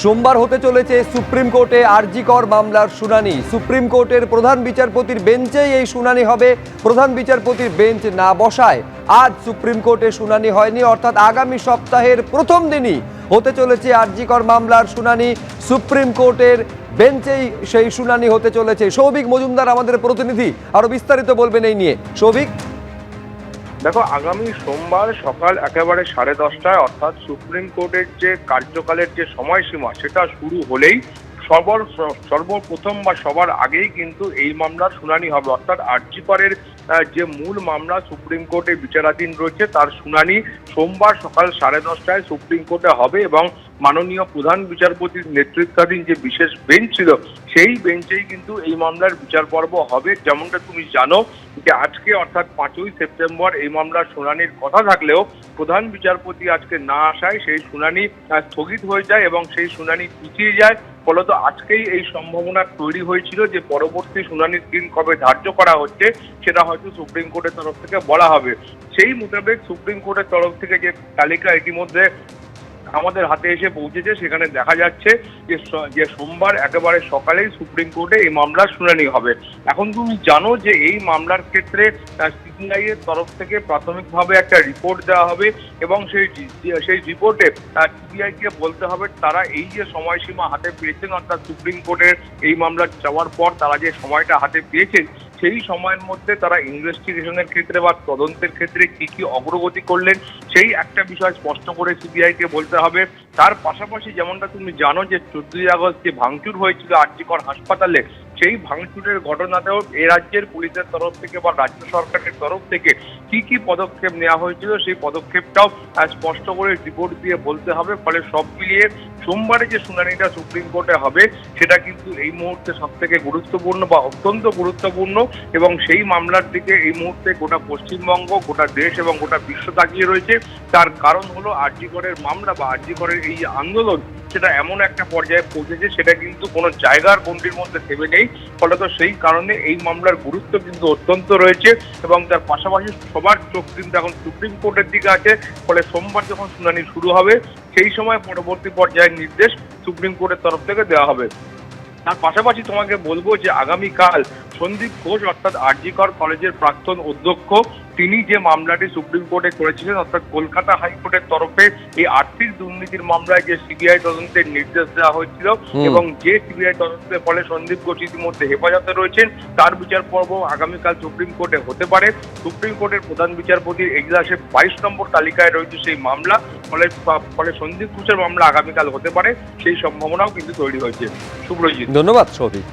সোমবার হতে চলেছে সুপ্রিম কোর্টে আরজিকর মামলার শুনানি। সুপ্রিম কোর্টের প্রধান বিচারপতির বেঞ্চেই এই শুনানি হবে। প্রধান বিচারপতির বেঞ্চ না বসায়। আজ সুপ্রিম কোর্টে শুনানি হয়নি, অর্থাৎ আগামী সপ্তাহের প্রথম দিনই হতে চলেছে আরজিকর মামলার শুনানি। সুপ্রিম কোর্টের বেঞ্চেই সেই শুনানি হতে চলেছে। সৌভিক মজুমদার আমাদের প্রতিনিধি। আরও বিস্তারিত বলবেন এই নিয়ে। সৌভিক? দেখো, আগামী সোমবার সকাল একেবারে সাড়ে দশটায়, অর্থাৎ সুপ্রিম কোর্টের যে কার্যকালের যে সময়সীমা, সেটা শুরু হলেই সবার সর্বপ্রথম বা সবার আগেই কিন্তু এই মামলার শুনানি হবে। অর্থাৎ আর্জিকরের যে মূল মামলা সুপ্রিম কোর্টে বিচারাধীন রয়েছে, তার শুনানি সোমবার সকাল সাড়ে দশটায় সুপ্রিম কোর্টে হবে এবং মাননীয় প্রধান বিচারপতির নেতৃত্বাধীন যে বিশেষ বেঞ্চ ছিল, সেই বেঞ্চেই কিন্তু এই মামলার বিচার পর্ব হবে। যেমনটা তুমি জানো যে আজকে অর্থাৎ পাঁচই সেপ্টেম্বর এই মামলার শুনানির কথা থাকলেও প্রধান বিচারপতি আজকে না আসায় সেই শুনানি স্থগিত হয়ে যায় এবং সেই শুনানি পিছিয়ে যায়। ফলত আজকেই এই সম্ভাবনা তৈরি হয়েছিল যে পরবর্তী শুনানির দিন কবে ধার্য করা হচ্ছে, সেটা হয়তো সুপ্রিম কোর্টের তরফ থেকে বলা হবে। সেই মোতাবেক সুপ্রিম কোর্টের তরফ থেকে যে তালিকা ইতিমধ্যে আমাদের হাতে এসে পৌঁছেছে, সেখানে দেখা যাচ্ছে যে যে সোমবার একেবারে সকালেই সুপ্রিম কোর্টে এই মামলার শুনানি হবে। এখন তুমি জানো যে এই মামলার ক্ষেত্রে সিবিআই এর তরফ থেকে প্রাথমিকভাবে একটা রিপোর্ট দেওয়া হবে এবং সেই সেই রিপোর্টে সিবিআই কে বলতে হবে তারা এই যে সময়সীমা হাতে পেয়েছেন, অর্থাৎ সুপ্রিম কোর্টের এই মামলা যাওয়ার পর তারা যে সময়টা হাতে পেয়েছেন, সেই সময়ের মধ্যে তারা ইনভেস্টিগেশনের ক্ষেত্রে বা তদন্তের ক্ষেত্রে কি কি অগ্রগতি করলেন সেই একটা বিষয় স্পষ্ট করে সিবিআই কে বলতে হবে। তার পাশাপাশি যেমনটা তুমি জানো যে চোদ্দই আগস্ট যে ভাঙচুর হয়েছিল আর্যিকর হাসপাতালে সেই ভাঙচুরের ঘটনাতেও এ রাজ্যের পুলিশের তরফ থেকে বা রাজ্য সরকারের তরফ থেকে কি কি পদক্ষেপ নেওয়া হয়েছিল, সেই পদক্ষেপটাও স্পষ্ট করে রিপোর্ট দিয়ে বলতে হবে। ফলে সব মিলিয়ে সোমবারে যে শুনানিটা সুপ্রিম কোর্টে হবে, সেটা কিন্তু এই মুহূর্তে সব থেকে গুরুত্বপূর্ণ বা অত্যন্ত গুরুত্বপূর্ণ এবং সেই মামলার দিকে এই মুহূর্তে গোটা পশ্চিমবঙ্গ, গোটা দেশ এবং গোটা বিশ্ব তাকিয়ে রয়েছে। তার কারণ হলো আরজিকরের মামলা বা আরজিকরের এই আন্দোলন সেটা এমন একটা পর্যায়ে পৌঁছেছে, সেটা কিন্তু কোনো জায়গার গণ্ডির মধ্যে থেমে নেই। ফলত সেই কারণে এই মামলার গুরুত্ব কিন্তু অত্যন্ত রয়েছে এবং তার পাশাপাশি সবার চোখ কিন্তু এখন সুপ্রিম কোর্টের দিকে আছে। ফলে সোমবার যখন শুনানি শুরু হবে, সেই সময় পরবর্তী পর্যায়ের নির্দেশ সুপ্রিম কোর্টের তরফ থেকে দেওয়া হবে। তার পাশাপাশি তোমাকে বলব যে আগামীকাল সন্দীপ ঘোষ, অর্থাৎ আরজিকর কলেজের প্রাক্তন অধ্যক্ষ তিনি যে মামলাটি সুপ্রিম কোর্টে করেছিলেন অর্থাৎ কলকাতা হাইকোর্টের তরফে এই আর্থিক দুর্নীতির মামলায় যে সিবিআই তদন্তের নির্দেশ দেওয়া হয়েছিল এবং যে সিবিআই তদন্তের ফলে সন্দীপ ঘোষ ইতিমধ্যে হেফাজতে রয়েছেন তার বিচার পর্ব আগামীকাল সুপ্রিম কোর্টে হতে পারে। সুপ্রিম কোর্টের প্রধান বিচারপতির এজলাসে বাইশ নম্বর তালিকায় রয়েছে সেই মামলা ফলে ফলে সন্দীপ ঘোষের মামলা আগামীকাল হতে পারে সেই সম্ভাবনাও কিন্তু তৈরি হয়েছে। শুভ্রজিৎ। ধন্যবাদ সৌভিক।